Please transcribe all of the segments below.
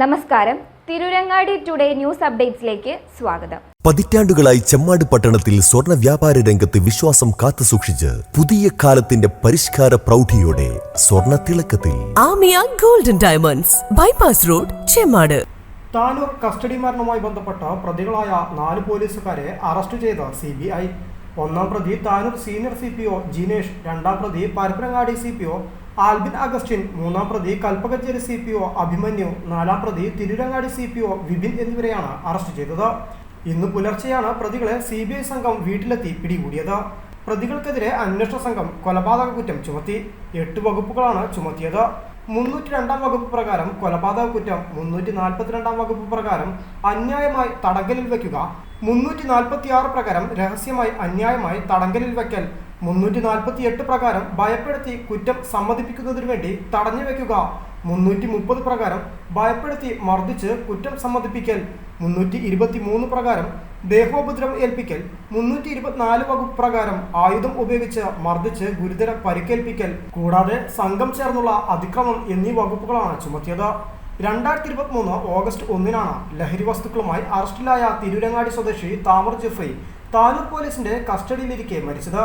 നമസ്കാരം. Tirurangadi today news അപ്ഡേറ്റ്സിലേക്ക് സ്വാഗതം. പതിറ്റാണ്ടുകളായി ചെമ്മാട് പട്ടണത്തിൽ സ്വർണ വ്യാപാര രംഗത്ത് വിശ്വാസം കാത്തുസൂക്ഷിച്ച് പുതിയ കാലത്തിന്റെ പരിഷ്കാര പ്രൗഢിയോടെ സ്വർണ തിളക്കത്തിൽ. Amiya golden diamonds bypass road Chemmad. Tanur custody മരണവുമായി ബന്ധപ്പെട്ട പ്രതികളായ നാല് പോലീസുകാരെ അറസ്റ്റ് ചെയ്ത സി ബി ഐ ഒന്നാം പ്രതി Tanur senior C P O Jinesh രണ്ടാം പ്രതി Parappanangadi C P O Albin Augustin മൂന്നാം പ്രതി Kalpakachery C P O Abhimanyu നാലാം പ്രതി Tirurangadi C P O Vipin എന്നിവരെയാണ് അറസ്റ്റ് ചെയ്തത്. ഇന്ന് പുലർച്ചെയാണ് പ്രതികളെ സി ബി ഐ സംഘം വീട്ടിലെത്തി പിടികൂടിയത്. പ്രതികൾക്കെതിരെ അന്വേഷണ സംഘം കൊലപാതക കുറ്റം ചുമത്തി. എട്ട് വകുപ്പുകളാണ് ചുമത്തിയത്. മുന്നൂറ്റി രണ്ടാം വകുപ്പ് പ്രകാരം കൊലപാതക കുറ്റം മുന്നൂറ്റി നാൽപ്പത്തിരണ്ടാം വകുപ്പ് പ്രകാരം അന്യായമായി തടങ്കലിൽ വയ്ക്കുക മുന്നൂറ്റി നാൽപ്പത്തി ആറ് പ്രകാരം രഹസ്യമായി അന്യായമായി തടങ്കലിൽ വയ്ക്കൽ മുന്നൂറ്റി നാൽപ്പത്തി എട്ട് പ്രകാരം ഭയപ്പെടുത്തി കുറ്റം സമ്മതിപ്പിക്കുന്നതിനു വേണ്ടി തടഞ്ഞു വെക്കുക. മുന്നൂറ്റി മുപ്പത് പ്രകാരം ഭയപ്പെടുത്തി മർദ്ദിച്ച് കുറ്റം സമ്മതിപ്പിക്കൽ മുന്നൂറ്റി ഇരുപത്തി മൂന്ന് പ്രകാരം ദേഹോപദ്രവം ഏൽപ്പിക്കൽ മുന്നൂറ്റി ഇരുപത്തിനാല് വകുപ്പ് പ്രകാരം ആയുധം ഉപയോഗിച്ച് മർദ്ദിച്ച് ഗുരുതര പരിക്കേൽപ്പിക്കൽ കൂടാതെ സംഘം ചേർന്നുള്ള അതിക്രമം എന്നീ വകുപ്പുകളാണ് ചുമത്തിയത്. രണ്ടായിരത്തി ഇരുപത്തി മൂന്ന് ഓഗസ്റ്റ് ഒന്നിനാണ് ലഹരി വസ്തുക്കളുമായി അറസ്റ്റിലായ തിരൂരങ്ങാടി സ്വദേശി താമർ ജഫ്രി താലൂക്ക് പോലീസിന്റെ കസ്റ്റഡിയിലിരിക്കെ മരിച്ചത്.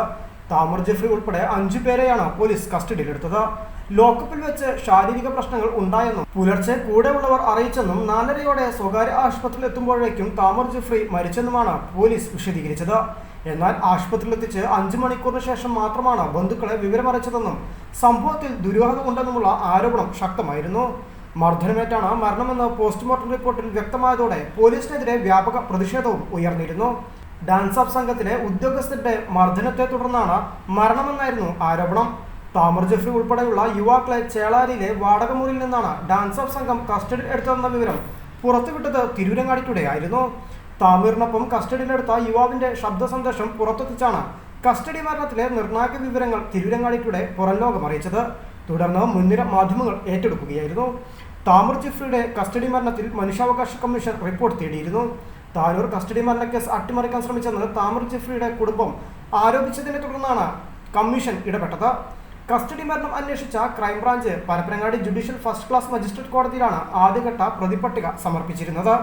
താമർ ജഫ്രി ഉൾപ്പെടെ അഞ്ചു പേരെയാണ് പോലീസ് കസ്റ്റഡിയിലെടുത്തത്. ലോക്കപ്പിൽ വെച്ച് ശാരീരിക പ്രശ്നങ്ങൾ ഉണ്ടായെന്നും പുലർച്ചെ കൂടെയുള്ളവർ അറിയിച്ചെന്നും നാലരയോടെ സ്വകാര്യ ആശുപത്രിയിൽ എത്തുമ്പോഴേക്കും താമർ ജഫ്രി മരിച്ചെന്നുമാണ് പോലീസ് വിശദീകരിച്ചത്. എന്നാൽ ആശുപത്രിയിലെത്തിച്ച് അഞ്ചു മണിക്കൂറിന് ശേഷം മാത്രമാണ് ബന്ധുക്കളെ വിവരമറിയിച്ചതെന്നും സംഭവത്തിൽ ദുരൂഹതമുണ്ടെന്നുമുള്ള ആരോപണം ശക്തമായിരുന്നു. മർദ്ദനമേറ്റാണ് മരണമെന്ന് പോസ്റ്റ്മോർട്ടം റിപ്പോർട്ടിൽ വ്യക്തമായതോടെ പോലീസിനെതിരെ വ്യാപക പ്രതിഷേധവും ഉയർന്നിരുന്നു. ഡാൻസ് ഓഫ് സംഘത്തിലെ ഉദ്യോഗസ്ഥരുടെ മർദ്ദനത്തെ തുടർന്നാണ് മരണമെന്നായിരുന്നു ആരോപണം. താമർ ജഫ്രി ഉൾപ്പെടെയുള്ള യുവാക്കളെ ചേളാരിയിലെ വാടകമുറിയിൽ നിന്നാണ് ഡാൻസ് ഓഫ് സംഘം കസ്റ്റഡിയിൽ എടുത്തതെന്ന വിവരം പുറത്തുവിട്ടത് തിരൂരങ്ങാടിക്കൂടെയായിരുന്നു. താമീറിനൊപ്പം കസ്റ്റഡിയിലെടുത്ത യുവാവിന്റെ ശബ്ദ സന്ദേശം പുറത്തെത്തിച്ചാണ് കസ്റ്റഡി മരണത്തിലെ നിർണായക വിവരങ്ങൾ തിരൂരങ്ങാടിക്കൂടെ പുറം ലോകം അറിയിച്ചത്. തുടർന്ന് മുൻനിര മാധ്യമങ്ങൾ ഏറ്റെടുക്കുകയായിരുന്നു. താമർ ജിഫ്രിയുടെ കസ്റ്റഡി മരണത്തിൽ മനുഷ്യാവകാശ കമ്മീഷൻ റിപ്പോർട്ട് തേടിയിരുന്നു. താനൂർ കസ്റ്റഡി മരണക്കേസ് അട്ടിമറിക്കാൻ ശ്രമിച്ചെന്ന് താമർ ജെഫ്രിയുടെ കുടുംബം ആരോപിച്ചതിനെ തുടർന്നാണ് കമ്മീഷൻ ഇടപെട്ടത്. കസ്റ്റഡി മരണം അന്വേഷിച്ച crime branch Parappanangadi judicial first class magistrate കോടതിയിലാണ് ആദ്യഘട്ട പ്രതിപട്ടിക സമർപ്പിച്ചിരുന്നത്.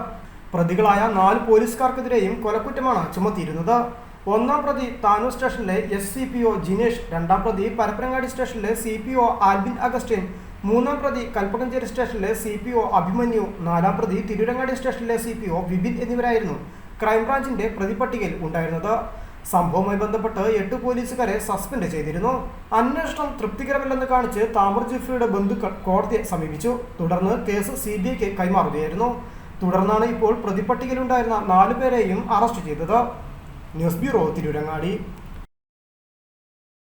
പ്രതികളായ നാല് പോലീസുകാർക്കെതിരെയും കൊലക്കുറ്റമാണ് ചുമത്തിയിരുന്നത്. ഒന്നാം പ്രതി താനൂർ സ്റ്റേഷനിലെ S C P O Jinesh രണ്ടാം പ്രതി പരപ്പനങ്ങാടി സ്റ്റേഷനിലെ C P O Albin Augustin മൂന്നാം പ്രതി കൽപ്പകഞ്ചേരി സ്റ്റേഷനിലെ സി പി ഒ അഭിമന്യു നാലാം പ്രതി തിരൂരങ്ങാടി സ്റ്റേഷനിലെ സി പി ഒ വിപിൻ എന്നിവരായിരുന്നു ക്രൈംബ്രാഞ്ചിന്റെ പ്രതിപട്ടികയിൽ ഉണ്ടായിരുന്നത്. സംഭവവുമായി ബന്ധപ്പെട്ട് എട്ട് പോലീസുകാരെ സസ്പെൻഡ് ചെയ്തിരുന്നു. അന്വേഷണം തൃപ്തികരമല്ലെന്ന് കാണിച്ച് താമർ ജിഫ്രിയുടെ ബന്ധുക്കൾ കോടതിയെ സമീപിച്ചു. തുടർന്ന് കേസ് സി ബി ഐക്ക് കൈമാറുകയായിരുന്നു. തുടർന്നാണ് ഇപ്പോൾ പ്രതിപട്ടികയിലുണ്ടായിരുന്ന നാലുപേരെയും അറസ്റ്റ് ചെയ്തത്. News bureau Tirurangadi.